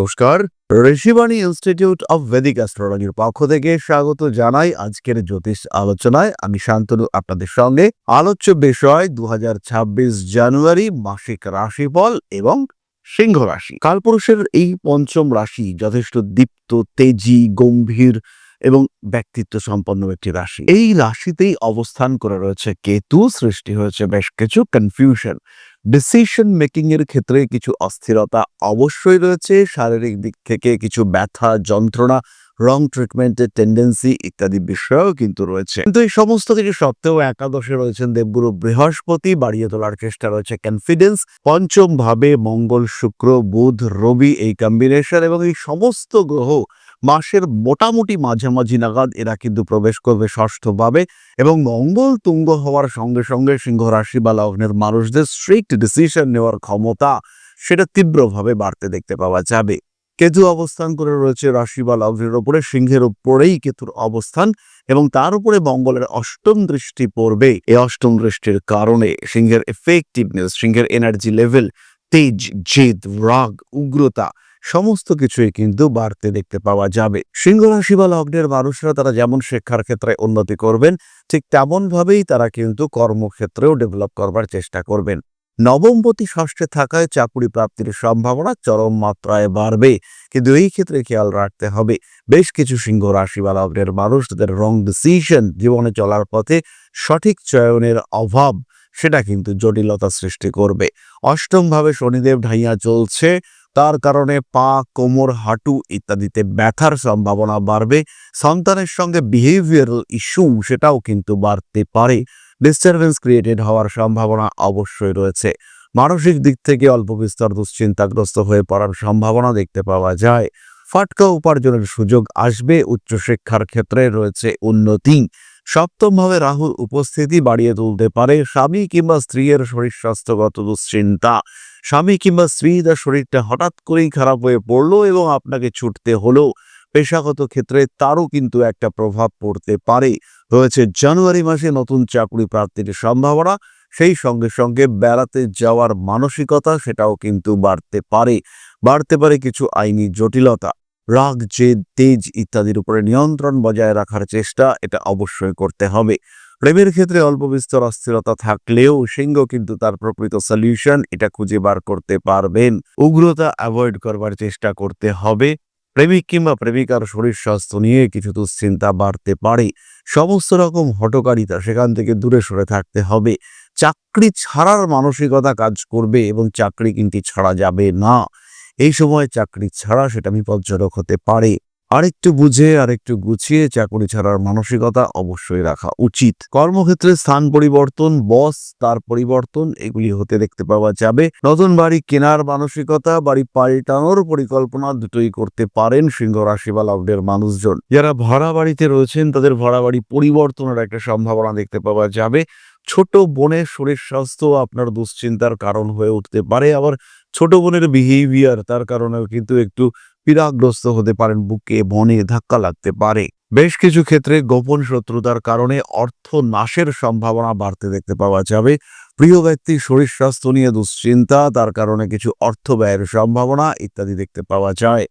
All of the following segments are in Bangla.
নমস্কার। ঋষিবাণী ইনস্টিটিউট অফ ভেদিক অ্যাস্ট্রোলজির পক্ষ থেকে স্বাগত জানাই আজকের জ্যোতিষ আলোচনায়। আমি শান্তনু আপনাদের সঙ্গে। আলোচ্য বিষয় দু জানুয়ারি, মাসিক রাশিফল এবং সিংহ রাশি। কালপুরুষের এই পঞ্চম রাশি যথেষ্ট দীপ্ত, তেজি, গম্ভীর এবং ব্যক্তিত্ব সম্পন্ন একটি রাশি। এই রাশিতেই অবস্থান করে রয়েছে কেতু, সৃষ্টি হয়েছে বেশ কিছু কনফিউশন ডিসিশন মেকিং এর ক্ষেত্রে কিছু অস্থিরতা অবশ্যই রয়েছে। শারীরিক দিক থেকে কিছু ব্যথা, যন্ত্রণা রং ট্রিটমেন্টের টেন্ডেন্সি ইত্যাদি বিষয়ও কিন্তু রয়েছে। কিন্তু এই সমস্ত কিছু সত্ত্বেও একাদশে রয়েছেন দেবগুরু বৃহস্পতি, বাড়িয়ে তোলার চেষ্টা রয়েছে কনফিডেন্স পঞ্চম ভাবে মঙ্গল, শুক্র, বুধ, রবি এই কম্বিনেশন এবং এই সমস্ত গ্রহ মাসের মোটামুটি মাঝামাঝি নাগাদ এরা কিন্তু প্রবেশ করবে ষষ্ঠভাবে এবং মঙ্গল তুঙ্গ হওয়ার সঙ্গে সঙ্গে সিংহ রাশি বা লগ্নের মানুষদের স্ট্রিক্ট ডিসিশন নেওয়ার ক্ষমতা সেটা তীব্রভাবে বাড়তে দেখতে পাওয়া যাবে। কেতু অবস্থান করে রয়েছে রাশি বা লগ্নের ওপরে সিংহের উপরেই কেতুর অবস্থান এবং তার উপরে মঙ্গলের অষ্টম দৃষ্টি পড়বে। এই অষ্টম দৃষ্টির কারণে সিংহের এফেক্টিভনেস সিংহের এনার্জি লেভেল তেজ, জেদ, রাগ, উগ্রতা সমস্ত কিছুই কিন্তু বাড়তে দেখতে পাওয়া যাবে। সিংহ রাশি বা লগ্নের মানুষরা তারা যেমন শিক্ষার ক্ষেত্রে উন্নতি করবেন, ঠিক তেমনভাবেই তারা কিন্তু কর্মক্ষেত্রেও ডেভেলপ করবার চেষ্টা করবেন। নবমপতি ষষ্ঠে থাকায় চাকুরি প্রাপ্তির সম্ভাবনা চরম মাত্রায় বাড়বে। কিন্তু এই ক্ষেত্রে খেয়াল রাখতে হবে, বেশ কিছু সিংহ রাশি বা লগ্নের মানুষ তাদের রং ডিসিশন জীবনে চলার পথে সঠিক চয়নের অভাব, সেটা কিন্তু জটিলতা সৃষ্টি করবে। অষ্টমভাবে শনিদেব ঢাইয়া চলছে তার কারণে পা, কোমর, হাঁটু ইত্যাদিতে ব্যথার সম্ভাবনা বাড়বে। সন্তানের সঙ্গে বিহেভিয়ারাল ইস্যু সেটাও কিন্তু বাড়তে পারে। ডিস্টারবেন্স ক্রিয়েটেড হওয়ার সম্ভাবনা অবশ্যই রয়েছে। মানসিক দিক থেকে অল্প বিস্তর দুশ্চিন্তাগ্রস্ত হয়ে পড়ার সম্ভাবনা দেখতে পাওয়া যায়। ফাটকা উপার্জনের সুযোগ আসবে। উচ্চশিক্ষার ক্ষেত্রে রয়েছে উন্নতি। সপ্তমভাবে রাহুর উপস্থিতি বাড়িয়ে তুলতে পারে স্বামী কিংবা স্ত্রীর শরীর স্বাস্থ্যগত দুশ্চিন্তা। স্বামী কিংবা স্ত্রী তার শরীরটা হঠাৎ করেই খারাপ হয়ে পড়ল এবং আপনাকে ছুটতে হলো। পেশাগত ক্ষেত্রে তারও কিন্তু একটা প্রভাব পড়তে পারে। রয়েছে জানুয়ারি মাসে নতুন চাকরি প্রাপ্তির সম্ভাবনা। সেই সঙ্গে সঙ্গে বেড়াতে যাওয়ার মানসিকতা সেটাও কিন্তু বাড়তে পারে। বাড়তে পারে কিছু আইনি জটিলতা। রাগ, জেদ, তেজ ইত্যাদির উপরে নিয়ন্ত্রণ বজায় রাখার চেষ্টা এটা অবশ্যই করতে হবে। প্রেমের ক্ষেত্রে অল্প বিস্তর অস্থিরতা থাকলেও সিংহ কিন্তু তার প্রকৃত সলিউশন এটা খুঁজে বার করতে পারবেন। উগ্রতা অ্যাভয়েড করবার চেষ্টা করতে হবে। প্রেমিক কিংবা প্রেমিকার শরীর স্বাস্থ্য নিয়ে কিছু দুশ্চিন্তা বাড়তে পারে। সমস্ত রকম হটকারিতা সেখান থেকে দূরে সরে থাকতে হবে। চাকরি ছাড়ার মানসিকতা কাজ করবে এবং চাকরি কিন্তু ছাড়া যাবে না। এই সময় চাকরি ছাড়া সেটা বিপজ্জনক হতে পারে। আরেকটু বুঝে, আরেকটু গুছিয়ে চাকরি ছাড়ার মানসিকতা অবশ্যই রাখা উচিত। কর্মক্ষেত্রে স্থান পরিবর্তন, বস, তার পরিবর্তন, এগুলি হতে দেখতে পাওয়া যাবে। নতুন বাড়ি কেনার মানসিকতা, বাড়ি পাল্টানোর পরিকল্পনা দুটোই করতে পারেন সিংহ রাশি বা লগ্নের মানুষজন। যারা ভাড়া বাড়িতে রয়েছেন, তাদের ভাড়া বাড়ি পরিবর্তনের একটা সম্ভাবনা দেখতে পাওয়া যাবে। ছোট বোনের শরীর স্বাস্থ্য আপনার দুশ্চিন্তার কারণ হয়ে উঠতে পারে। আবার ছোট বোনের বিহেভিয়ার তার কারণেও কিন্তু একটু পীড়াগ্রস্ত হতে পারেন, বুকে বনে ধাক্কা লাগতে পারে। বেশ কিছু ক্ষেত্রে গোপন শত্রুতার কারণে অর্থ নাশের সম্ভাবনা বাড়তে দেখতে পাওয়া যাবে। প্রিয় ব্যক্তির শরীর স্বাস্থ্য নিয়ে দুশ্চিন্তা, তার কারণে কিছু অর্থ ব্যয়ের সম্ভাবনা ইত্যাদি দেখতে পাওয়া যায়।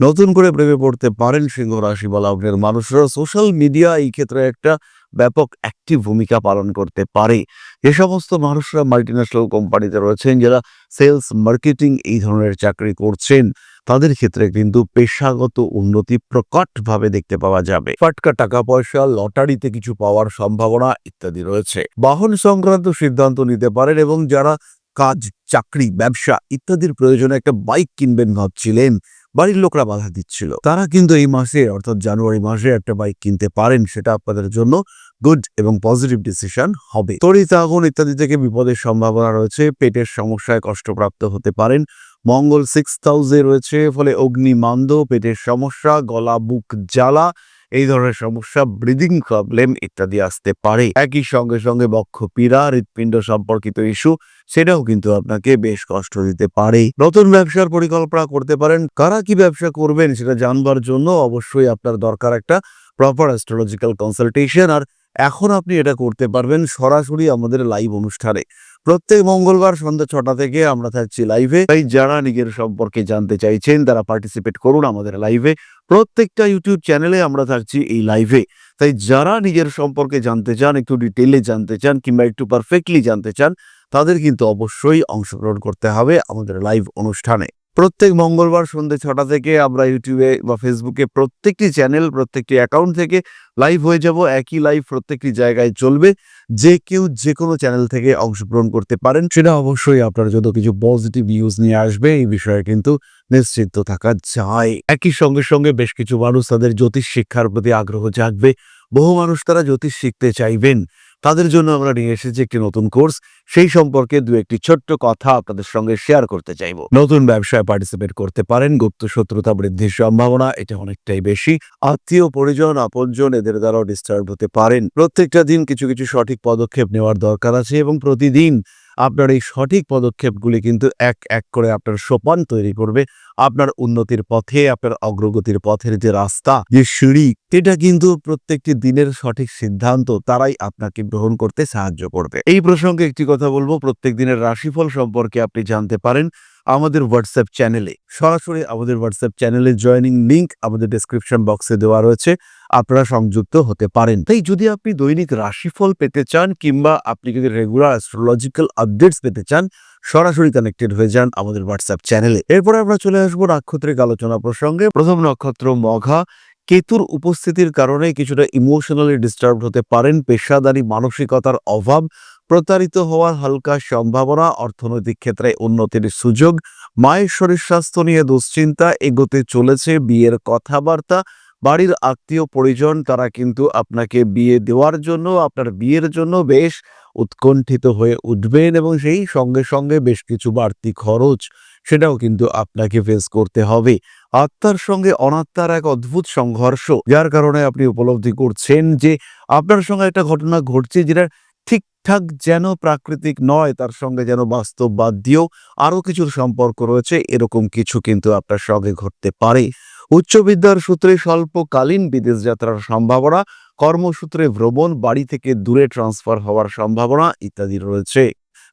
নতুন করে প্রেমে পড়তে পারেন সিংহ রাশি বা লগ্নের মানুষরা। সোশ্যাল মিডিয়া এই ক্ষেত্রে একটা ব্যাপক অ্যাক্টিভ ভূমিকা পালন করতে পারে। যে সমস্ত মানুষরা মাল্টিন্যাশনাল কোম্পানিতে রয়েছেন যারা সেলস মার্কেটিং এই ধরনের চাকরি করছেন। তাদের ক্ষেত্রে কিন্তু পেশাগত উন্নতি প্রকটভাবে দেখতে পাওয়া যাবে। ফাটকা টাকা পয়সা, লটারিতে কিছু পাওয়ার সম্ভাবনা ইত্যাদি রয়েছে। বাহন সংক্রান্ত সিদ্ধান্ত নিতে পারেন এবং যারা কাজ, চাকরি, ব্যবসা ইত্যাদির প্রয়োজনে একটা বাইক কিনবেন ভাবছিলেন। বাড়ির লোকরা বাধা দিচ্ছিল। তারা কিন্তু এই মাসে, অর্থাৎ জানুয়ারি মাসে একটা বাইক কিনতে পারেন, সেটা আপনাদের জন্য গুড এবং পজিটিভ ডিসিশন হবে। তড়িৎ আগুন ইত্যাদি থেকে বিপদের সম্ভাবনা রয়েছে, পেটের সমস্যায় কষ্টপ্রাপ্ত হতে পারেন। মঙ্গল সিক্স হাউসে রয়েছে, ফলে অগ্নিমান্দ, পেটের সমস্যা, গলা, বুক জ্বালা এই ধরনের সমস্যা ব্রিদিং প্রবলেম ইত্যাদি আসতে পারে। একই সঙ্গে সঙ্গে বক্ষ পীড়া হৃৎপিণ্ড সম্পর্কিত ইস্যু সেটাও কিন্তু আপনাকে বেশ কষ্ট দিতে পারে। নতুন ব্যবসার পরিকল্পনা করতে পারেন। কারা কি ব্যবসা করবেন সেটা জানবার জন্য অবশ্যই আপনার দরকার একটা প্রপার অ্যাস্ট্রোলজিক্যাল কনসালটেশন আর এখন আপনি এটা করতে পারবেন সরাসরি আমাদের লাইভ অনুষ্ঠানে। প্রত্যেক মঙ্গলবার সন্ধ্যা ছটা থেকে আমরা থাকছি লাইভে তাই যারা নিজের সম্পর্কে জানতে চাইছেন, তারা পার্টিসিপেট করুন আমাদের লাইভে প্রত্যেকটা ইউটিউব চ্যানেলে আমরা থাকছি এই লাইভে তাই যারা নিজের সম্পর্কে জানতে চান, একটু ডিটেলে জানতে চান, কিংবা একটু পারফেক্টলি জানতে চান, তাদের কিন্তু অবশ্যই অংশগ্রহণ করতে হবে আমাদের লাইভ অনুষ্ঠানে। প্রত্যেক মঙ্গলবার সন্ধ্যে ছটা থেকে আমরা ইউটিউবে বা ফেসবুকে প্রত্যেকটি চ্যানেল, প্রত্যেকটি অ্যাকাউন্ট থেকে লাইভ হয়ে যাব। একই লাইভ প্রত্যেকটি জায়গায় চলবে। যে কেউ যে কোনো চ্যানেল থেকে অংশগ্রহণ করতে পারেন। সেটা অবশ্যই আপনার জন্য কিছু পজিটিভ নিউজ নিয়ে আসবে। এই বিষয়ে কিন্তু নিশ্চিন্ত থাকা যায়। একই সঙ্গে সঙ্গে বেশ কিছু মানুষ তাদের জ্যোতিষ শিক্ষার প্রতি আগ্রহ জাগবে। বহু মানুষ তারা জ্যোতিষ শিখতে চাইবেন। তাদের জন্য আমরা নিয়ে এসেছি একটি নতুন কোর্স। সেই সম্পর্কে দু একটি ছোট্ট কথা আপনাদের সঙ্গে শেয়ার করতে চাইব। নতুন ব্যবসায় পার্টিসিপেট করতে পারেন, গুপ্ত শত্রুতা বৃদ্ধির সম্ভাবনা এটা অনেকটাই বেশি। আত্মীয়, পরিজন, আপনজন এদের দ্বারাও ডিস্টার্ব হতে পারেন। প্রত্যেকটা দিন কিছু কিছু সঠিক পদক্ষেপ নেওয়ার দরকার আছে এবং প্রতিদিন আপনার এই সঠিক পদক্ষেপগুলি কিন্তু এক এক করে আপনার সোপান তৈরি করবে। আপনার উন্নতির পথে, আপনার অগ্রগতির পথের যে রাস্তা, যে সিঁড়ি, এটা কিন্তু প্রত্যেকটি দিনের সঠিক সিদ্ধান্ত তারাই আপনাকে গ্রহণ করতে সাহায্য করবে। এই প্রসঙ্গে একটি কথা বলব, প্রত্যেক দিনের রাশিফল সম্পর্কে আপনি জানতে পারেন আমাদের হোয়াটসঅ্যাপ চ্যানেলে সরাসরি আমাদের হোয়াটসঅ্যাপ চ্যানেলে জয়েনিং লিংক আমাদের ডেসক্রিপশন বক্সে দেওয়া রয়েছে। আপনারা সংযুক্ত হতে পারেন। তাই যদি আপনি দৈনিক রাশিফল পেতে চান কিংবা আপনি যদি রেগুলার অ্যাস্ট্রোলজিক্যাল আপডেটস পেতে চান, সরাসরি কানেক্টেড হয়ে যান আমাদের হোয়াটসঅ্যাপ চ্যানেলে এরপরে আমরা চলে আসব নাক্ষত্রিক আলোচনা প্রসঙ্গে। প্রথম নক্ষত্র মঘা। কেতুর উপস্থিতির কারণে কিছুটা ইমোশনালি ডিস্টার্ব হতে পারেন। পেশাদারি মানসিকতার অভাব। প্রতারিত হওয়ার হালকা সম্ভাবনা। অর্থনৈতিক ক্ষেত্রে উন্নতির সুযোগ। মায়ের শরীর স্বাস্থ্য নিয়ে দুশ্চিন্তা। এগোতে চলেছে। বিয়ের কথাবার্তা। বাড়ির আত্মীয় পরিজন তারা কিন্তু আপনাকে বিয়ে দেওয়ার জন্য, আপনার বিয়ের জন্য বেশ উৎকণ্ঠিত হয়ে উঠবেন এবং সেই সঙ্গে সঙ্গে বেশ কিছু বাড়তি খরচ সেটাও কিন্তু আপনাকে ফেস করতে হবে। আত্মার সঙ্গে অনাত্মার এক অদ্ভুত সংঘর্ষ, যার কারণে আপনি উপলব্ধি করছেন যে আপনার সঙ্গে একটা ঘটনা ঘটছে যেটা ঠিকঠাক যেন প্রাকৃতিক নয়, তার সঙ্গে যেন বাস্তব বাদ দিয়েও আরও কিছুর সম্পর্ক রয়েছে, এরকম কিছু কিন্তু আপনার সঙ্গে ঘটতে পারে। উচ্চ বিদ্যার সূত্রে স্বল্পকালীন বিদেশ যাত্রার সম্ভাবনা, কর্মসূত্রে ভ্রমণ, বাড়ি থেকে দূরে ট্রান্সফার হওয়ার সম্ভাবনা ইত্যাদি রয়েছে।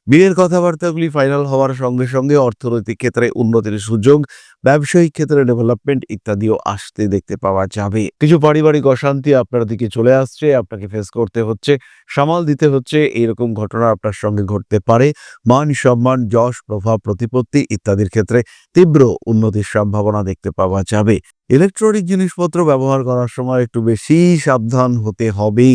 বিয়ের কথাবার্তাগুলি ফাইনাল হওয়ার সঙ্গে সঙ্গে অর্থনৈতিক ক্ষেত্রে উন্নতির সুযোগ, ব্যবসায়িক ক্ষেত্রে ডেভেলপমেন্ট ইত্যাদিও আসতে দেখতে পাওয়া যাবে। কিছু পারিবারিক অশান্তি আপনার দিকে চলে আসছে, আপনাকে ফেস করতে হচ্ছে, সামাল দিতে হচ্ছে, এইরকম ঘটনা আপনার সঙ্গে ঘটতে পারে। মান সম্মান, যশ, প্রভাব, প্রতিপত্তি ইত্যাদির ক্ষেত্রে তীব্র উন্নতির সম্ভাবনা দেখতে পাওয়া যাবে। ইলেকট্রনিক জিনিসপত্র ব্যবহার করার সময় একটু বেশি সাবধান হতে হবে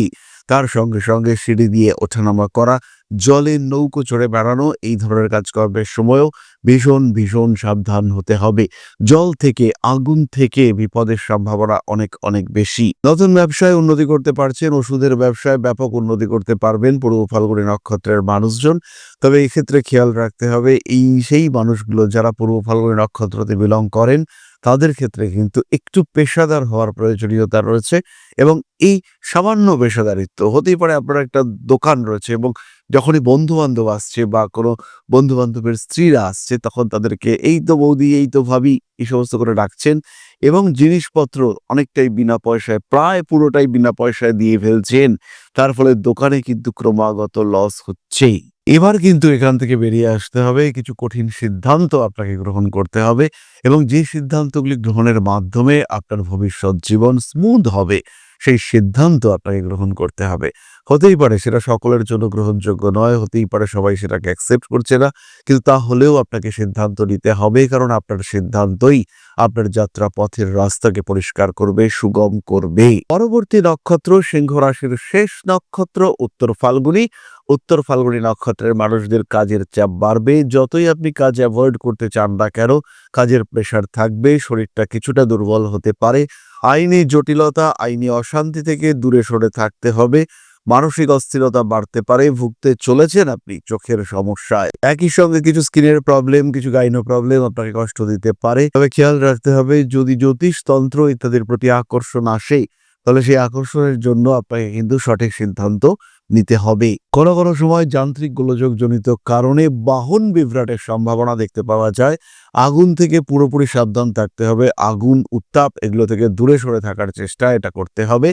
তার সঙ্গে সঙ্গে সিঁড়ি দিয়ে ওঠানামা করা, জলে নৌকো চড়ে বেড়ানো, এই ধরনের কাজকর্মের সময়ও ভীষণ ভীষণ সাবধান হতে হবে। জল থেকে আগুন থেকে বিপদের সম্ভাবনা অনেক অনেক বেশি। নতুন ব্যবসায় উন্নতি করতে পারছেন, ওষুধের ব্যবসায় ব্যাপক উন্নতি করতে পারবেন পূর্ব ফাল্গুনী নক্ষত্রের মানুষজন। তবে এই ক্ষেত্রে খেয়াল রাখতে হবে, এই সেই মানুষগুলো যারা পূর্ব ফাল্গুনী নক্ষত্রতে বিলং করেন তাদের ক্ষেত্রে কিন্তু একটু পেশাদার হওয়ার প্রয়োজনীয়তা রয়েছে এবং এই সামান্য পেশাদারিত্ব হতেই পারে আপনার একটা দোকান রয়েছে এবং যখনই বন্ধু বান্ধব আসছে বা কোনো বন্ধু বান্ধবের স্ত্রীরা আসছে তখন তাদেরকে এই তো বৌদি, এই তো ভাবি এই সমস্ত করে ডাকছেন এবং জিনিসপত্র অনেকটাই বিনা পয়সায়, প্রায় পুরোটাই বিনা পয়সায় দিয়ে ফেলছেন। তার ফলে দোকানে কিন্তু ক্রমাগত লস হচ্ছেই। এবার কিন্তু এখান থেকে বেরিয়ে আসতে হবে। কিছু কঠিন সিদ্ধান্ত আপনাকে গ্রহণ করতে হবে এবং যে সিদ্ধান্তগুলি গ্রহণের মাধ্যমে আপনার ভবিষ্যৎ জীবন স্মুথ হবে, সেই সিদ্ধান্ত আপনাকে গ্রহণ করতে হবে। হতেই পারে সেটা সকলের জন্য গ্রহণযোগ্য নয়, হতেই পারে সবাই সেটাকে অ্যাকসেপ্ট করছে না। কিন্তু তাহলেও আপনাকে সিদ্ধান্ত নিতে হবে, কারণ আপনার সিদ্ধান্তই আপনার যাত্রা পথের রাস্তাকে পরিষ্কার করবে, সুগম করবে। পরবর্তী নক্ষত্র সিংহ রাশির শেষ নক্ষত্র, উত্তর ফাল্গুনি। উত্তর ফাল্গুনি নক্ষত্রের মানুষদের কাজের চাপ বাড়বে। যতই আপনি কাজ অ্যাভয়েড করতে চান না কেন, কাজের প্রেশার থাকবে, শরীরটা কিছুটা দুর্বল হতে পারে। আইনি জটিলতা, আইনি অশান্তি থেকে দূরে সরে থাকতে হবে। মানসিক অস্থিরতা বাড়তে পারে, ভুগতে চলেছেন আপনি চোখের সমস্যায়। একই সঙ্গে কিছু স্কিনের প্রবলেম, কিছু গাইনো প্রবলেম আপনাকে কষ্ট দিতে পারে। তবে খেয়াল রাখতে হবে, যদি জ্যোতিষ তন্ত্র ইত্যাদির প্রতি আকর্ষণ আসে, তাহলে সেই আকর্ষণের জন্য আপনাকে কিন্তু সঠিক সিদ্ধান্ত নিতে হবে। কোনো কোনো সময় যান্ত্রিক গোলযোগ জনিত কারণে বাহন বিভ্রাটের সম্ভাবনা দেখতে পাওয়া যায়। আগুন থেকে পুরোপুরি সাবধান থাকতে হবে। আগুন, উত্তাপ, এগুলো থেকে দূরে সরে থাকার চেষ্টা এটা করতে হবে।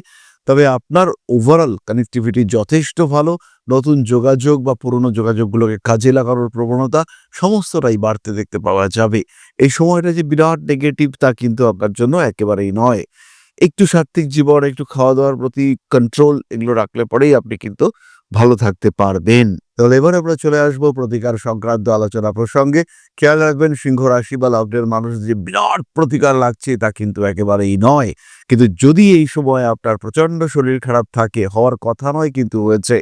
তবে আপনার ওভারঅল কানেক্টিভিটি যথেষ্ট ভালো, নতুন যোগাযোগ বা পুরনো যোগাযোগগুলোকে কাজে লাগানোর প্রবণতা সমস্তটাই বাড়তে দেখতে পাওয়া যাবে। এই সময়টা যে বিরাট নেগেটিভ তা কিন্তু আপনার জন্য একেবারেই নয়। একটু সাত্ত্বিক জীবন, একটু খাওয়া দাওয়ার প্রতি কন্ট্রোল এগুলো রাখলে পরেই আপনি কিন্তু ভালো থাকতে পারবেন। তাহলে এবার আমরা চলে আসব প্রতিকার সংক্রান্ত আলোচনা প্রসঙ্গে। খেয়াল রাখবেন, সিংহ রাশি বা লগ্নের মানুষ যে বিরাট প্রতিকার লাগছে, তা কিন্তু একেবারেই নয়। কিন্তু যদি এই সময় আপনার প্রচণ্ড শরীর খারাপ থাকে, হওয়ার কথা নয় কিন্তু হয়েছে।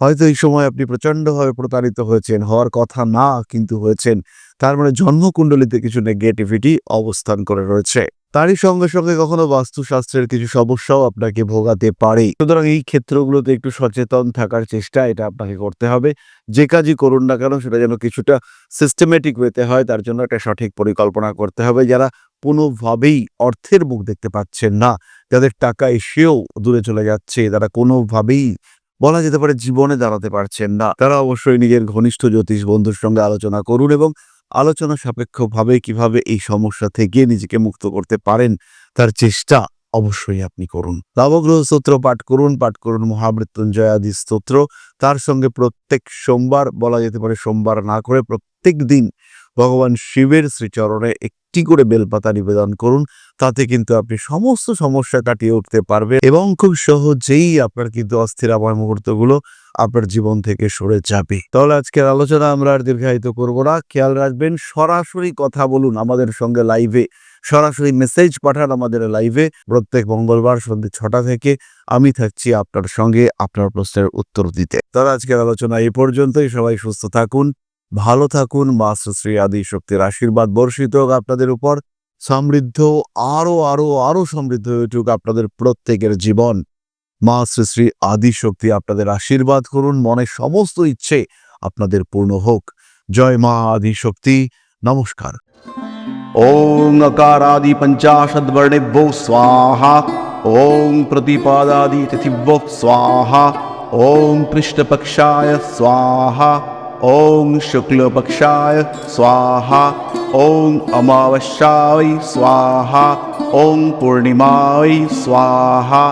হয়তো এই সময় আপনি প্রচন্ডভাবে প্রতারিত হয়েছেন, হওয়ার কথা না কিন্তু হয়েছেন। তার মানে জন্মকুণ্ডলিতে কিছু নেগেটিভিটি অবস্থান করে রয়েছে। তারই সঙ্গে সঙ্গে কখনো বাস্তুশাস্ত্রের কিছু সমস্যাও আপনাকে ভোগাতে পারে। সুতরাং এই ক্ষেত্রগুলোতে একটু সচেতন থাকার চেষ্টা এটা আপনাকে করতে হবে। যে কাজই করুন না কেন সেটা যেন কিছুটা সিস্টেমেটিক ওয়েতে হয়, তার জন্য একটা সঠিক পরিকল্পনা করতে হবে যারা কোনোভাবেই অর্থের মুখ দেখতে পাচ্ছেন না। যাদের টাকা এসেও দূরে চলে যাচ্ছে, তারা কোনোভাবেই বলা যেতে পারে জীবনে দাঁড়াতে পারছেন না। তারা অবশ্যই নিজের ঘনিষ্ঠ জ্যোতিষ বন্ধুর সঙ্গে আলোচনা করুন এবং আলোচনা সাপেক্ষভাবে কীভাবে এই সমস্যা থেকে নিজেকে মুক্ত করতে পারেন তার চেষ্টা অবশ্যই আপনি করুন। নবগ্রহ স্তোত্র পাঠ করুন পাঠ করুন মহামৃত্যুঞ্জয় আদি স্তোত্র। তার সঙ্গে প্রত্যেক সোমবার বলা যেতে পারে সোমবার না করে প্রত্যেক দিন ভগবান শিবের শ্রীচরণে একটি করে বেলপাতা নিবেদন করুন। তাতে কিন্তু আপনি সমস্ত সমস্যা কাটিয়ে উঠতে পারবেন এবং খুব সহজেই আপনার কিন্তু অস্থিরাময় মুহূর্তগুলো আপনার জীবন থেকে সরে যাবে। তাহলে আজকের আলোচনা আমরা আর দীর্ঘায়িত করব না। খেয়াল রাখবেন, সরাসরি কথা বলুন আমাদের সঙ্গে লাইভে সরাসরি মেসেজ পাঠান আমাদের লাইভে প্রত্যেক মঙ্গলবার সন্ধ্যে ছটা থেকে আমি থাকছি আপনার সঙ্গে আপনার প্রশ্নের উত্তর দিতে। তাহলে আজকের আলোচনা এই পর্যন্তই। সবাই সুস্থ থাকুন, ভালো থাকুন। মা শ্রী আদি শক্তির আশীর্বাদ বর্ষিত হোক আপনাদের উপর। সমৃদ্ধ, আরও আরও আরও সমৃদ্ধ হয়ে উঠুক আপনাদের প্রত্যেকের জীবন। মা শ্রী শ্রী আদি শক্তি আপনাদের আশীর্বাদ করুন। মনের সমস্ত ইচ্ছে আপনাদের পূর্ণ হোক। জয় মা আদি শক্তি। নমস্কার। ॐ अकारादि पञ्चाशद्वर्णेभ्यो स्वाहा ॐ प्रतिपादादि तिथिभ्यो स्वाहा ॐ पृष्ठपक्षाय स्वाहा ॐ शुक्लपक्षाय स्वाहा ॐ अमावस्याय स्वाहा ॐ पूर्णिमाय स्वाहा